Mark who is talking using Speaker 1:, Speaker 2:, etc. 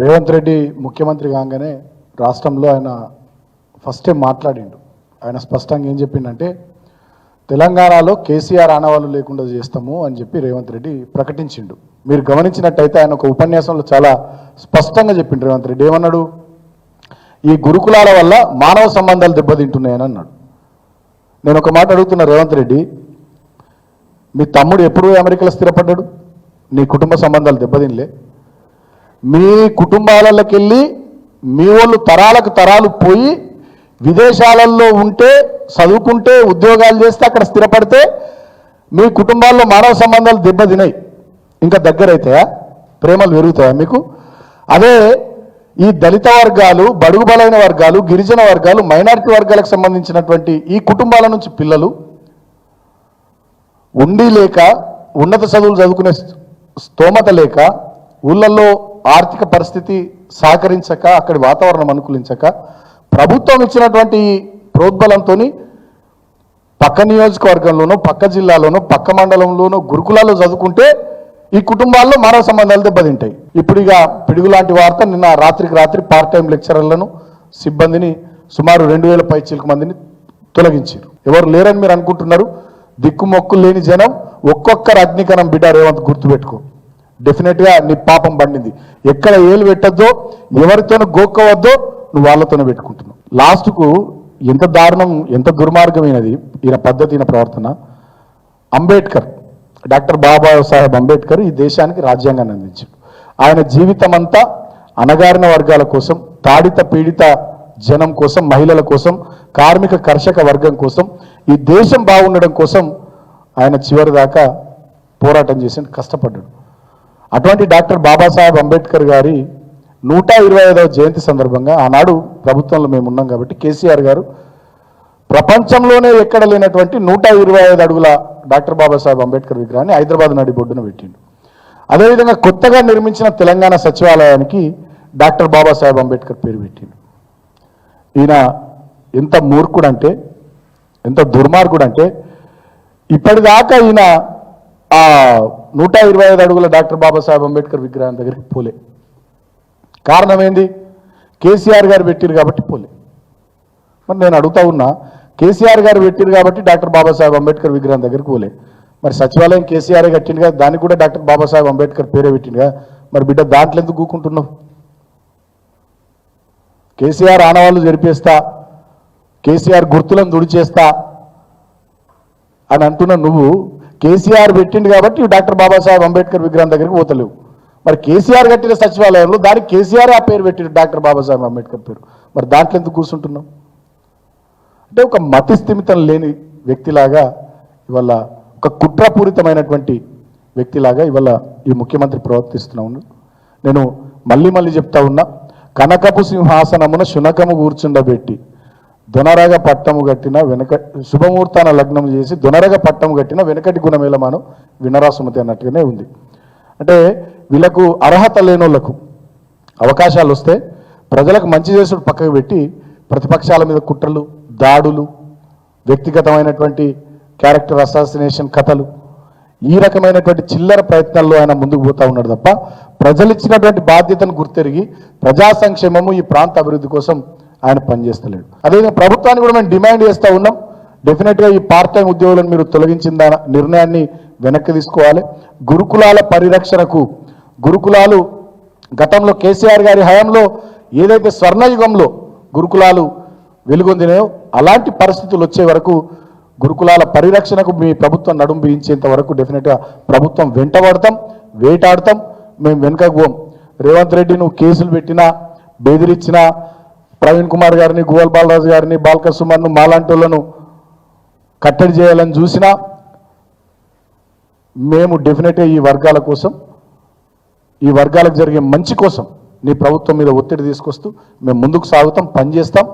Speaker 1: రేవంత్ రెడ్డి ముఖ్యమంత్రి కాగానే రాష్ట్రంలో ఆయన ఫస్ట్ టైం మాట్లాడిండు. ఆయన స్పష్టంగా ఏం చెప్పిండంటే తెలంగాణలో కేసీఆర్ ఆనవాళ్ళు లేకుండా చేస్తాము అని చెప్పి రేవంత్ రెడ్డి ప్రకటించిండు. మీరు గమనించినట్టయితే ఆయన ఒక ఉపన్యాసంలో చాలా స్పష్టంగా చెప్పిండు రేవంత్ రెడ్డి. ఏమన్నాడు? ఈ గురుకులాల వల్ల మానవ సంబంధాలు దెబ్బతింటున్నాయని అన్నాడు. నేను ఒక మాట అడుగుతున్నా రేవంత్ రెడ్డి మీ తమ్ముడు ఎప్పుడు అమెరికాలో స్థిరపడ్డాడు? నీ కుటుంబ సంబంధాలు దెబ్బతినలే? మీ కుటుంబాలకి వెళ్ళి మీ వాళ్ళు తరాలకు తరాలు పోయి విదేశాలలో ఉంటే చదువుకుంటే ఉద్యోగాలు చేస్తే అక్కడ స్థిరపడితే మీ కుటుంబాల్లో మానవ సంబంధాలు దెబ్బతినాయి. ఇంకా దగ్గరైతాయా? ప్రేమలు పెరుగుతాయా మీకు? అదే ఈ దళిత వర్గాలు బడుగు బలైన వర్గాలు గిరిజన వర్గాలు మైనారిటీ వర్గాలకు సంబంధించినటువంటి ఈ కుటుంబాల నుంచి పిల్లలు ఉండి లేక ఉన్నత చదువులు చదువుకునే స్తోమత లేక ఊళ్ళల్లో ఆర్థిక పరిస్థితి సహకరించక అక్కడి వాతావరణం అనుకూలించక ప్రభుత్వం ఇచ్చినటువంటి ప్రోద్బలంతో పక్క నియోజకవర్గంలోనూ పక్క జిల్లాలోనూ పక్క మండలంలోనూ గురుకులాల్లో చదువుకుంటే ఈ కుటుంబాల్లో మానవ సంబంధాలు దెబ్బతింటాయి. ఇప్పుడు ఇక పిడుగు లాంటి వార్త నిన్న రాత్రికి రాత్రి పార్ట్ టైం లెక్చరర్లను సిబ్బందిని సుమారు రెండు వేల పైచీలకు మందిని తొలగించారు. ఎవరు లేరని మీరు అనుకుంటున్నారు? దిక్కుమొక్కు లేని జనం ఒక్కొక్కరు అగ్నికణం బిడ్డ రేవంత్ గుర్తుపెట్టుకో. డెఫినెట్గా నీ పాపం పండింది. ఎక్కడ ఏలు పెట్టద్దో ఎవరితోనూ గోక్కవద్దో నువ్వు వాళ్ళతోనే పెట్టుకుంటున్నావు. లాస్ట్కు ఎంత దారుణం ఎంత దుర్మార్గమైనది ఈయన పద్ధతి ఈయన ప్రవర్తన. అంబేద్కర్ డాక్టర్ బాబా సాహెబ్ అంబేద్కర్ ఈ దేశానికి రాజ్యాంగాన్ని అందించాడు ఆయన జీవితం అంతా అణగారిన వర్గాల కోసం తాడిత పీడిత జనం కోసం మహిళల కోసం కార్మిక కర్షక వర్గం కోసం ఈ దేశం బాగుండడం కోసం ఆయన చివరి దాకా పోరాటం చేసి కష్టపడ్డాడు. అటువంటి డాక్టర్ బాబాసాహెబ్ అంబేద్కర్ గారి నూట ఇరవై ఐదవ జయంతి సందర్భంగా ఆనాడు ప్రభుత్వంలో మేము ఉన్నాం కాబట్టి కేసీఆర్ గారు ప్రపంచంలోనే ఎక్కడ లేనటువంటి నూట ఇరవై ఐదు అడుగుల డాక్టర్ బాబాసాహెబ్ అంబేద్కర్ విగ్రహాన్ని హైదరాబాద్ నడి బొడ్డున పెట్టిండు. అదేవిధంగా కొత్తగా నిర్మించిన తెలంగాణ సచివాలయానికి డాక్టర్ బాబాసాహెబ్ అంబేద్కర్ పేరు పెట్టిండు. ఈయన ఎంత మూర్ఖుడు అంటే ఎంత దుర్మార్గుడు అంటే ఇప్పటిదాకా ఈయన నూట ఇరవై ఐదు అడుగుల డాక్టర్ బాబాసాహెబ్ అంబేద్కర్ విగ్రహం దగ్గరికి పోలే. కారణం ఏంది? కేసీఆర్ గారు పెట్టిరు కాబట్టి పోలే. మరి నేను అడుగుతా ఉన్నా కేసీఆర్ గారు పెట్టిరు కాబట్టి డాక్టర్ బాబాసాహెబ్ అంబేద్కర్ విగ్రహం దగ్గరికి పోలే. మరి సచివాలయం కేసీఆర్ కదా దానికి కూడా డాక్టర్ బాబాసాహెబ్ అంబేద్కర్ పేరే పెట్టిండుగా మరి బిడ్డ దాంట్లో ఎందుకు కూకుంటున్నావు? కేసీఆర్ ఆనవాళ్ళు జరిపేస్తా కేసీఆర్ గుర్తులను దుడిచేస్తా అని అంటున్న నువ్వు కేసీఆర్ పెట్టిండు కాబట్టి డాక్టర్ బాబాసాహెబ్ అంబేద్కర్ విగ్రహం దగ్గరికి పోతలేవు. మరి కేసీఆర్ కట్టిన సచివాలయంలో దానికి కేసీఆర్ ఆ పేరు పెట్టిండు డాక్టర్ బాబాసాహెబ్ అంబేద్కర్ పేరు. మరి దాంట్లో ఎందుకు కూర్చుంటున్నాం? అంటే ఒక మతి స్థిమితం లేని వ్యక్తిలాగా ఇవాళ ఒక కుట్రపూరితమైనటువంటి వ్యక్తిలాగా ఇవాళ ఈ ముఖ్యమంత్రి ప్రవర్తిస్తున్నా ఉన్నాడు. నేను మళ్ళీ మళ్ళీ చెప్తా ఉన్నా కనకపు సింహాసనమున శునకము కూర్చుండబెట్టి దొనరగ పట్టము కట్టిన వెనక శుభముహూర్తాన లగ్నం చేసి దొనరగ పట్టము కట్టిన వెనకటి గుణమేలమాను వినరాసుమతి అన్నట్టుగానే ఉంది. అంటే వీళ్ళకు అర్హత లేనోళ్ళకు అవకాశాలు వస్తే ప్రజలకు మంచి చేసుడు పక్కకు పెట్టి ప్రతిపక్షాల మీద కుట్రలు దాడులు వ్యక్తిగతమైనటువంటి క్యారెక్టర్ అసాసినేషన్ కథలు ఈ రకమైనటువంటి చిల్లర ప్రయత్నాల్లో ఆయన ముందుకు పోతా ఉన్నాడు తప్ప ప్రజలు ఇచ్చినటువంటి బాధ్యతను గుర్తెరిగి ప్రజా సంక్షేమము ఈ ప్రాంత అభివృద్ధి కోసం ఆయన పనిచేస్తలేడు అదేవిధంగా ప్రభుత్వాన్ని కూడా మేము డిమాండ్ చేస్తూ ఉన్నాం. డెఫినెట్గా ఈ పార్ట్ టైం ఉద్యోగులను మీరు తొలగించిన నిర్ణయాన్ని వెనక్కి తీసుకోవాలి. గురుకులాల పరిరక్షణకు గురుకులాలు గతంలో కేసీఆర్ గారి హయాంలో ఏదైతే స్వర్ణయుగంలో గురుకులాలు వెలుగొందినాయో అలాంటి పరిస్థితులు వచ్చే వరకు గురుకులాల పరిరక్షణకు మీ ప్రభుత్వం నడుం బిగించేంత వరకు డెఫినెట్గా ప్రభుత్వం వెంటబడతాం వేటాడతాం మేము వెనుకకు పోం. రేవంత్ రెడ్డి నువ్వు కేసులు పెట్టినా బెదిరించినా ప్రవీణ్ కుమార్ గారిని గోవల్ బాలరాజు గారిని బాల్క మాలాంటోళ్ళను కట్టడి చేయాలని చూసినా మేము డెఫినెట్గా ఈ వర్గాల కోసం ఈ వర్గాలకు జరిగే మంచి కోసం నీ ప్రభుత్వం మీద ఒత్తిడి తీసుకొస్తూ మేము ముందుకు సాగుతాం పనిచేస్తాం.